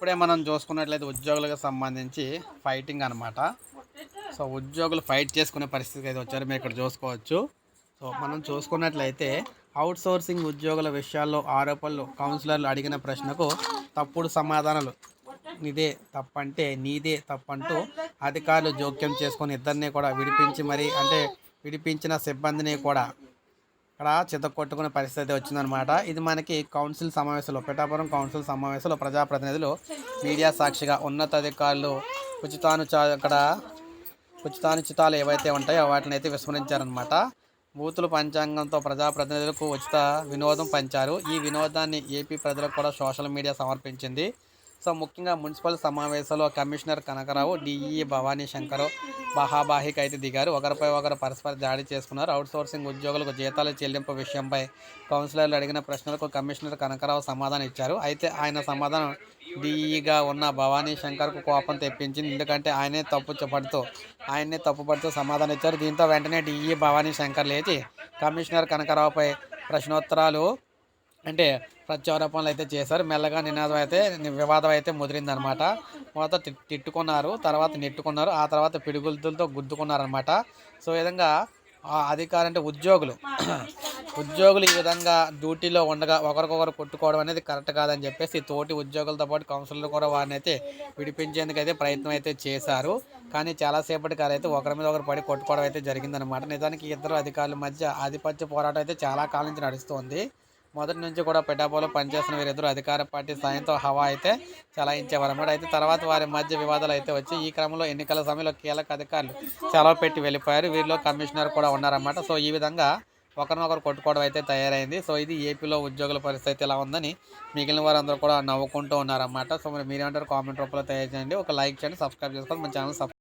ఇప్పుడే మనం చూసుకున్నట్లయితే ఉద్యోగులకు సంబంధించి ఫైటింగ్ అనమాట సో ఉద్యోగులు ఫైట్ చేసుకునే పరిస్థితికి అయితే వచ్చారు. మీరు ఇక్కడ చూసుకోవచ్చు. సో మనం చూసుకున్నట్లయితే అవుట్సోర్సింగ్ ఉద్యోగుల విషయాల్లో ఆరోపణలు కౌన్సిలర్లు అడిగిన ప్రశ్నకు తప్పుడు సమాధానాలు. నీదే తప్పంటే నీదే తప్పంటూ అధికారులు జోక్యం చేసుకొని ఇద్దరిని కూడా విడిపించి మరి అంటే విడిపించిన సిబ్బందిని కూడా ఇక్కడ చితకొట్టుకునే పరిస్థితి వచ్చిందనమాట ఇది మనకి కౌన్సిల్ సమావేశంలో పిఠాపురం కౌన్సిల్ సమావేశంలో ప్రజాప్రతినిధులు మీడియా సాక్షిగా ఉన్నతాధికారులు ఉచితానుచా అక్కడ ఉచితానుచితాలు ఏవైతే ఉంటాయో వాటిని అయితే విస్మరించారనమాట బూతులు పంచాంగంతో ప్రజాప్రతినిధులకు ఉచిత వినోదం పంచారు. ఈ వినోదాన్ని ఏపీ ప్రజలకు కూడా సోషల్ మీడియా సమర్పించింది. సో ముఖ్యంగా మున్సిపల్ సమావేశంలో కమిషనర్ కనకరావు డిఈ భవానీ శంకర్ బహాబాహికి అయితే దిగారు. ఒకరిపై ఒకరు పరస్పర దాడి చేసుకున్నారు. అవుట్ సోర్సింగ్ ఉద్యోగులకు జీతాల చెల్లింపు విషయంపై కౌన్సిలర్లు అడిగిన ప్రశ్నలకు కమిషనర్ కనకరావు సమాధానం ఇచ్చారు. అయితే ఆయన సమాధానం డిఈగా ఉన్న భవానీ శంకర్కు కోపం తెప్పించింది. ఎందుకంటే ఆయనే తప్పు పడుతూ ఆయన్నే తప్పుపడుతూ సమాధానం ఇచ్చారు. దీంతో వెంటనే డిఈ భవానీ శంకర్ లేచి కమిషనర్ కనకరావుపై ప్రశ్నోత్తరాలు అంటే ప్రత్యారోపణలు అయితే చేశారు. మెల్లగా నినాదం అయితే వివాదం అయితే ముదిరిందనమాట. మొదట తి- తిట్టుకున్నారు. తర్వాత నెట్టుకున్నారు. ఆ తర్వాత పిడుగులతో గుద్దుకున్నారనమాట. సో విధంగా ఆ అధికారి అంటే ఉద్యోగులు. ఉద్యోగులు ఈ విధంగా డ్యూటీలో ఉండగా ఒకరికొకరు కొట్టుకోవడం అనేది కరెక్ట్ కాదని చెప్పేసి తోటి ఉద్యోగులతో పాటు కౌన్సిలర్లు కూడా వారిని అయితే విడిపించేందుకైతే ప్రయత్నం అయితే చేశారు. కానీ చాలాసేపటికి అయితే ఒకరి మీద ఒకరు పడి కొట్టుకోవడం అయితే జరిగిందనమాట. నిజానికి ఇద్దరు అధికారుల మధ్య ఆధిపత్య పోరాటం అయితే చాలా కాలం నుంచి నడుస్తుంది. మొదటి నుంచి కూడా పిఠాపులో పనిచేస్తున్న వీరిద్దరు అధికార పార్టీ సాయంతో హవా అయితే చలాయించేవారు. అన్నమాట అయితే తర్వాత వారి మధ్య వివాదాలు అయితే వచ్చి ఈ క్రమంలో ఎన్నికల సమయంలో కీలక అధికారులు సెలవు పెట్టి వెళ్ళిపోయారు. వీరిలో కమిషనర్ కూడా ఉన్నారన్నమాట. సో ఈ విధంగా ఒకరినొకరు కొట్టుకోవడం అయితే తయారైంది. సో ఇది ఏపీలో ఉద్యోగుల పరిస్థితి ఎలా ఉందని మిగిలిన వారందరూ కూడా నవ్వుకుంటూ ఉన్నారన్నమాట. సో మరి మీరేమంటారు? కామెంట్ రూపంలో చేయండి ఒక లైక్ చేయండి సబ్స్క్రైబ్ చేసుకోండి. మన ఛానల్ సబ్